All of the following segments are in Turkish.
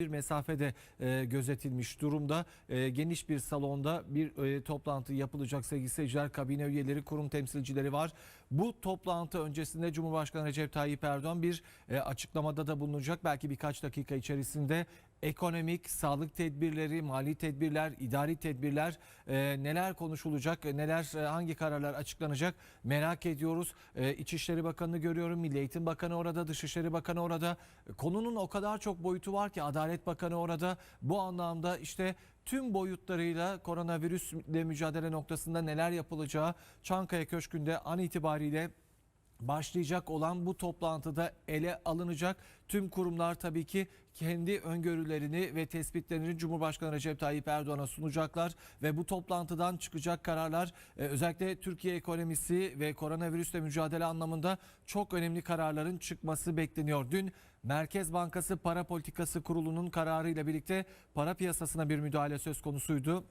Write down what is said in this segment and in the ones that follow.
bir mesafede e, gözetilmiş durumda. E, geniş bir salonda bir e, toplantı yapılacak sevgili seyirciler. Kabine üyeleri, kurum temsilcileri var. Bu toplantı öncesinde Cumhurbaşkanı Recep Tayyip Erdoğan bir e, açıklamada da bulunacak. Belki birkaç dakika içerisinde ekonomik, sağlık tedbirleri, mali tedbirler, idari tedbirler e, neler konuşulacak, neler e, hangi kararlar açıklanacak merak ediyoruz. E, İçişleri Bakanı'nı görüyorum, Milli Eğitim Bakanı orada, Dışişleri Bakanı orada. E, Konunun o kadar çok boyutu var ki Adalet Bakanı orada. Bu anlamda işte tüm boyutlarıyla koronavirüsle mücadele noktasında neler yapılacağı Çankaya Köşkü'nde an itibariyle başlayacak olan bu toplantıda ele alınacak. Tüm kurumlar tabii ki kendi öngörülerini ve tespitlerini Cumhurbaşkanı Recep Tayyip Erdoğan'a sunacaklar ve bu toplantıdan çıkacak kararlar e, özellikle Türkiye ekonomisi ve koronavirüsle mücadele anlamında çok önemli kararların çıkması bekleniyor. Dün Merkez Bankası Para Politikası Kurulu'nun kararıyla birlikte para piyasasına bir müdahale söz konusuydu.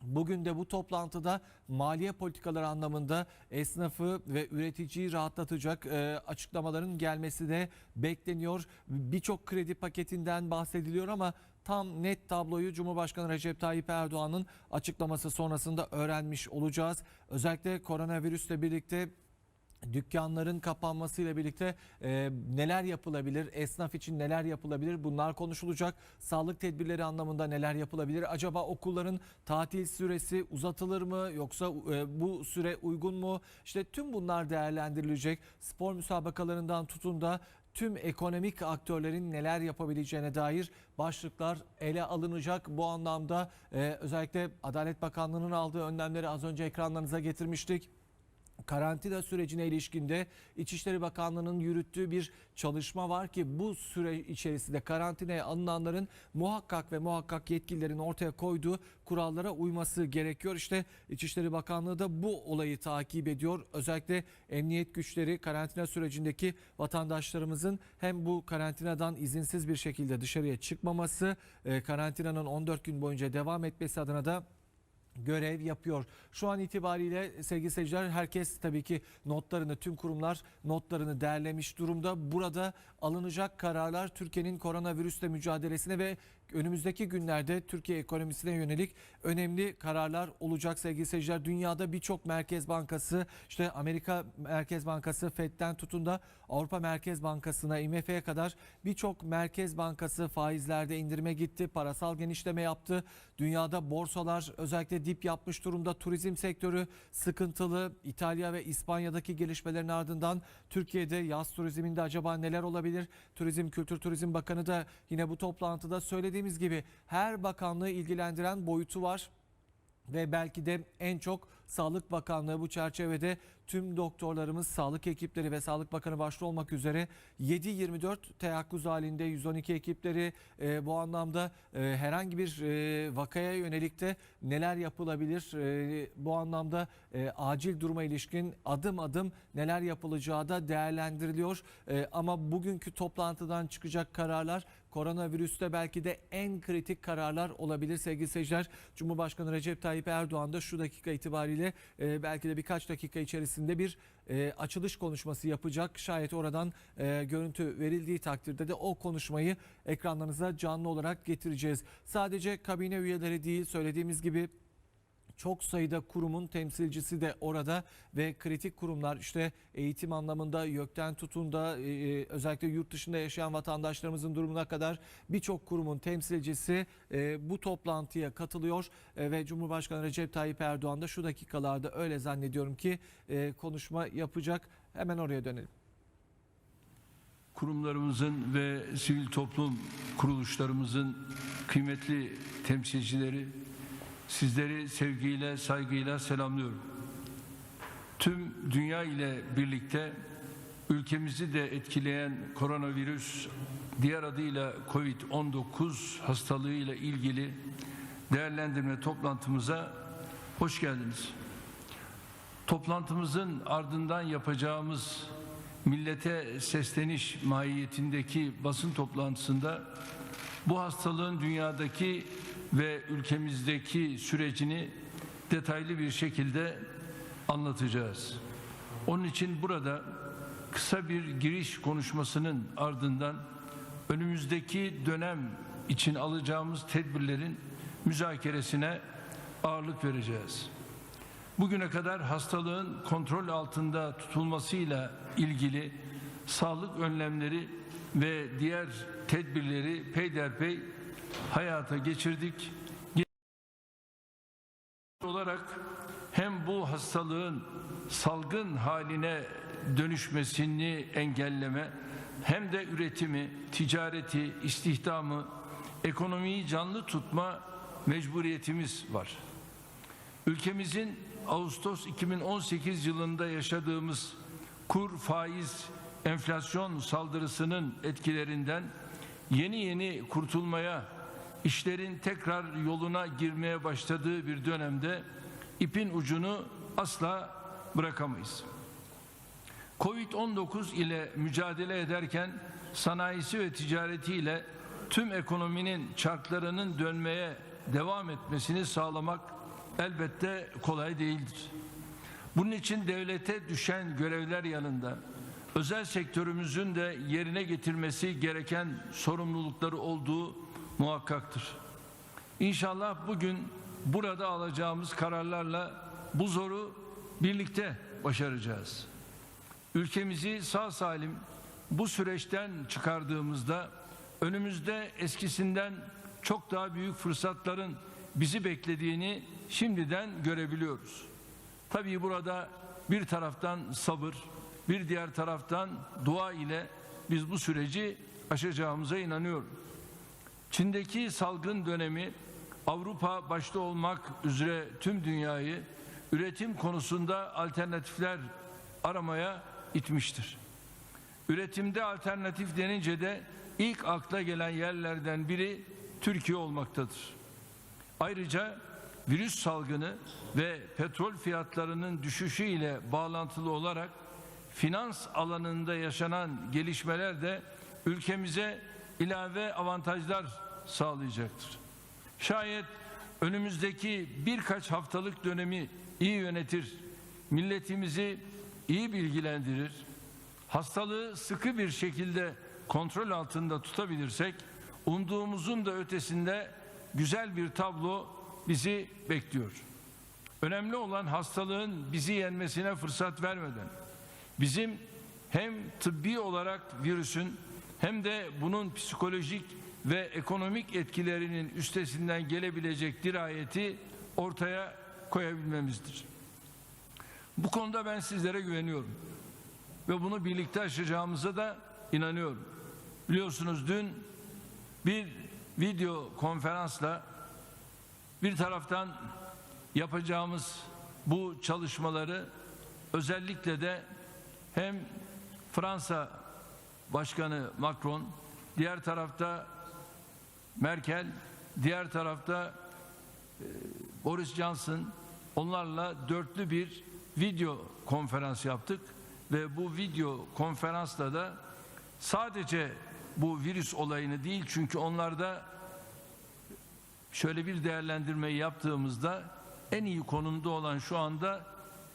Bugün de bu toplantıda maliye politikaları anlamında esnafı ve üreticiyi rahatlatacak e, açıklamaların gelmesi de bekleniyor. Birçok kredi paketinden bahsediliyor ama tam net tabloyu Cumhurbaşkanı Recep Tayyip Erdoğan'ın açıklaması sonrasında öğrenmiş olacağız. Özellikle koronavirüsle birlikte dükkanların kapanmasıyla birlikte e, neler yapılabilir? Esnaf için neler yapılabilir? Bunlar konuşulacak. Sağlık tedbirleri anlamında neler yapılabilir? Acaba okulların tatil süresi uzatılır mı yoksa e, bu süre uygun mu? İşte tüm bunlar değerlendirilecek. Spor müsabakalarından tutun da tüm ekonomik aktörlerin neler yapabileceğine dair başlıklar ele alınacak. Bu anlamda e, özellikle Adalet Bakanlığı'nın aldığı önlemleri az önce ekranlarınıza getirmiştik karantina sürecine ilişkinde İçişleri Bakanlığı'nın yürüttüğü bir çalışma var ki bu süre içerisinde karantinaya alınanların muhakkak ve muhakkak yetkililerin ortaya koyduğu kurallara uyması gerekiyor. İşte İçişleri Bakanlığı da bu olayı takip ediyor. Özellikle emniyet güçleri karantina sürecindeki vatandaşlarımızın hem bu karantinadan izinsiz bir şekilde dışarıya çıkmaması, e, karantinanın 14 gün boyunca devam etmesi adına da görev yapıyor. Şu an itibariyle sevgili seyirciler herkes tabii ki notlarını tüm kurumlar notlarını derlemiş durumda. Burada alınacak kararlar Türkiye'nin koronavirüsle mücadelesine ve önümüzdeki günlerde Türkiye ekonomisine yönelik önemli kararlar olacak sevgili seyirciler. Dünyada birçok merkez bankası işte Amerika Merkez Bankası FED'den tutun da Avrupa Merkez Bankası'na IMF'ye kadar birçok merkez bankası faizlerde indirime gitti. Parasal genişleme yaptı. Dünyada borsalar özellikle dip yapmış durumda. Turizm sektörü sıkıntılı. İtalya ve İspanya'daki gelişmelerin ardından Türkiye'de yaz turizminde acaba neler olabilir? Turizm Kültür Turizm Bakanı da yine bu toplantıda söylediğimiz gibi her bakanlığı ilgilendiren boyutu var ve belki de en çok Sağlık Bakanlığı bu çerçevede tüm doktorlarımız, sağlık ekipleri ve Sağlık Bakanı başta olmak üzere 7-24 teyakkuz halinde 112 ekipleri e, bu anlamda e, herhangi bir e, vakaya yönelik de neler yapılabilir? E, bu anlamda e, acil duruma ilişkin adım adım neler yapılacağı da değerlendiriliyor. E, ama bugünkü toplantıdan çıkacak kararlar koronavirüste belki de en kritik kararlar olabilir sevgili seyirciler. Cumhurbaşkanı Recep Tayyip Erdoğan da şu dakika itibariyle e, belki de birkaç dakika içerisinde bir e, açılış konuşması yapacak. Şayet oradan e, görüntü verildiği takdirde de o konuşmayı ekranlarınıza canlı olarak getireceğiz. Sadece kabine üyeleri değil söylediğimiz gibi çok sayıda kurumun temsilcisi de orada ve kritik kurumlar işte eğitim anlamında YÖK'ten tutun da e, özellikle yurt dışında yaşayan vatandaşlarımızın durumuna kadar birçok kurumun temsilcisi e, bu toplantıya katılıyor E, ve Cumhurbaşkanı Recep Tayyip Erdoğan da şu dakikalarda öyle zannediyorum ki e, konuşma yapacak. Hemen oraya dönelim. kurumlarımızın ve sivil toplum kuruluşlarımızın kıymetli temsilcileri sizleri sevgiyle, saygıyla selamlıyorum. Tüm dünya ile birlikte ülkemizi de etkileyen koronavirüs diğer adıyla Covid-19 hastalığıyla ilgili değerlendirme toplantımıza hoş geldiniz. Toplantımızın ardından yapacağımız millete sesleniş mahiyetindeki basın toplantısında bu hastalığın dünyadaki ve ülkemizdeki sürecini detaylı bir şekilde anlatacağız. Onun için burada kısa bir giriş konuşmasının ardından önümüzdeki dönem için alacağımız tedbirlerin müzakeresine ağırlık vereceğiz. Bugüne kadar hastalığın kontrol altında tutulmasıyla ilgili sağlık önlemleri ve diğer tedbirleri peyderpey hayata geçirdik. olarak hem bu hastalığın salgın haline dönüşmesini engelleme hem de üretimi, ticareti, istihdamı, ekonomiyi canlı tutma mecburiyetimiz var. Ülkemizin Ağustos 2018 yılında yaşadığımız kur, faiz, enflasyon saldırısının etkilerinden yeni yeni kurtulmaya, işlerin tekrar yoluna girmeye başladığı bir dönemde ipin ucunu asla bırakamayız. Covid-19 ile mücadele ederken sanayisi ve ticaretiyle tüm ekonominin çarklarının dönmeye devam etmesini sağlamak elbette kolay değildir. Bunun için devlete düşen görevler yanında özel sektörümüzün de yerine getirmesi gereken sorumlulukları olduğu muhakkaktır. İnşallah bugün burada alacağımız kararlarla bu zoru birlikte başaracağız. Ülkemizi sağ salim bu süreçten çıkardığımızda önümüzde eskisinden çok daha büyük fırsatların bizi beklediğini şimdiden görebiliyoruz. Tabii burada bir taraftan sabır, bir diğer taraftan dua ile biz bu süreci aşacağımıza inanıyorum. Çin'deki salgın dönemi Avrupa başta olmak üzere tüm dünyayı üretim konusunda alternatifler aramaya itmiştir. Üretimde alternatif denince de ilk akla gelen yerlerden biri Türkiye olmaktadır. Ayrıca virüs salgını ve petrol fiyatlarının düşüşü ile bağlantılı olarak finans alanında yaşanan gelişmeler de ülkemize ilave avantajlar sağlayacaktır. Şayet önümüzdeki birkaç haftalık dönemi iyi yönetir, milletimizi iyi bilgilendirir, hastalığı sıkı bir şekilde kontrol altında tutabilirsek, umduğumuzun da ötesinde güzel bir tablo bizi bekliyor. Önemli olan hastalığın bizi yenmesine fırsat vermeden, bizim hem tıbbi olarak virüsün hem de bunun psikolojik ve ekonomik etkilerinin üstesinden gelebilecek dirayeti ortaya koyabilmemizdir. Bu konuda ben sizlere güveniyorum ve bunu birlikte aşacağımıza da inanıyorum. Biliyorsunuz dün bir video konferansla bir taraftan yapacağımız bu çalışmaları özellikle de hem Fransa Başkanı Macron, diğer tarafta Merkel, diğer tarafta e, Boris Johnson onlarla dörtlü bir video konferans yaptık ve bu video konferansla da sadece bu virüs olayını değil çünkü onlarda şöyle bir değerlendirmeyi yaptığımızda en iyi konumda olan şu anda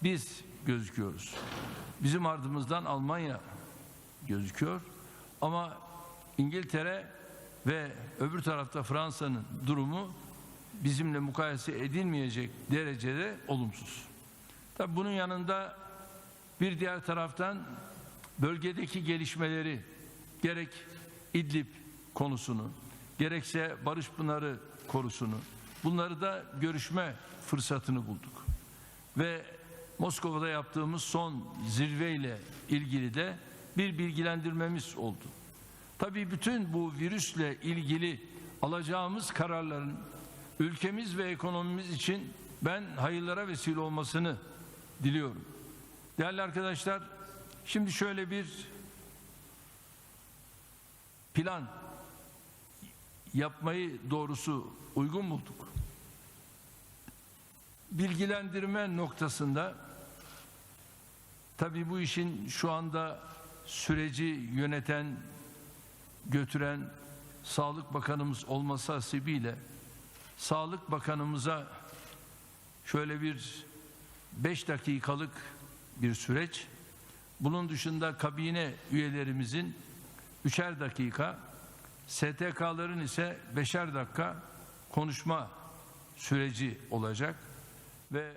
biz gözüküyoruz. Bizim ardımızdan Almanya gözüküyor ama İngiltere ve öbür tarafta Fransa'nın durumu bizimle mukayese edilmeyecek derecede olumsuz. Tabi bunun yanında bir diğer taraftan bölgedeki gelişmeleri gerek İdlib konusunu gerekse Barış Pınarı konusunu bunları da görüşme fırsatını bulduk. Ve Moskova'da yaptığımız son zirveyle ilgili de bir bilgilendirmemiz oldu. Tabii bütün bu virüsle ilgili alacağımız kararların ülkemiz ve ekonomimiz için ben hayırlara vesile olmasını diliyorum. Değerli arkadaşlar, şimdi şöyle bir plan yapmayı doğrusu uygun bulduk. Bilgilendirme noktasında tabii bu işin şu anda süreci yöneten, götüren Sağlık Bakanımız olması hasebiyle Sağlık Bakanımıza şöyle bir beş dakikalık bir süreç, bunun dışında kabine üyelerimizin üçer dakika, STK'ların ise beşer dakika konuşma süreci olacak ve